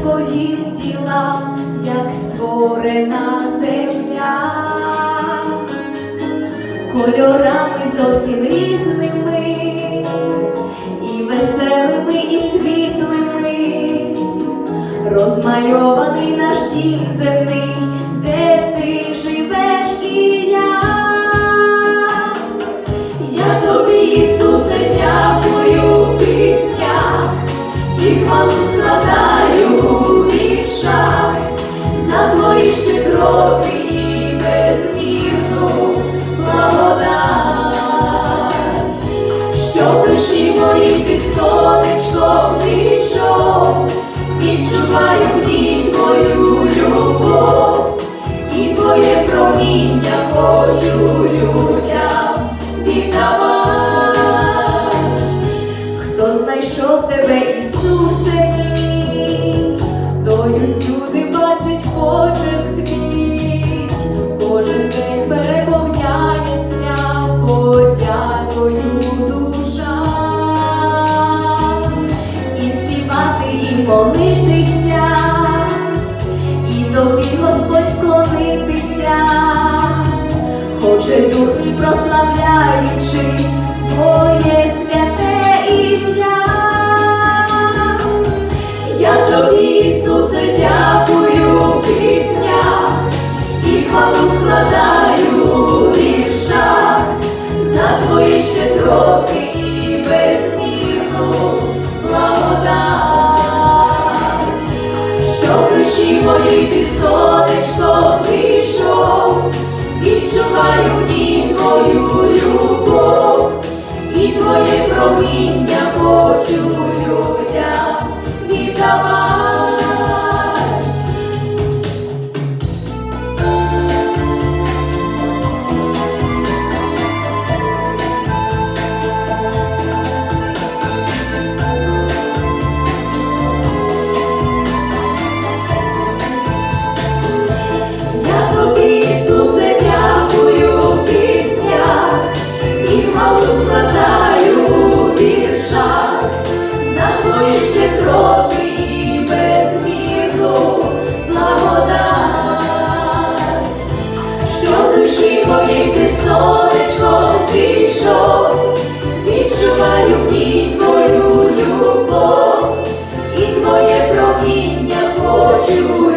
твоїм ділам, як створена земля, кольорами зовсім різними, і веселими, і світлими, розмальований наш дім земний, де ти живеш і. Проміння хочу людям. Віддавать. Хто знайшов тебе, Ісусе той усюди бачить почерк твій, кожен день переповняється подякою душа, і співати, і молитися, тобі, Господь, вклонитися, хоче дух мій прославляючи Твоє святе ім'я. Я тобі, Ісусе, дякую в піснях і хвалу складаю віршах за твої щедроти що мої ти сонечко зійшов, відчуваю сонечко зійшов, відчуваю і любов, і твоє проміння хочу.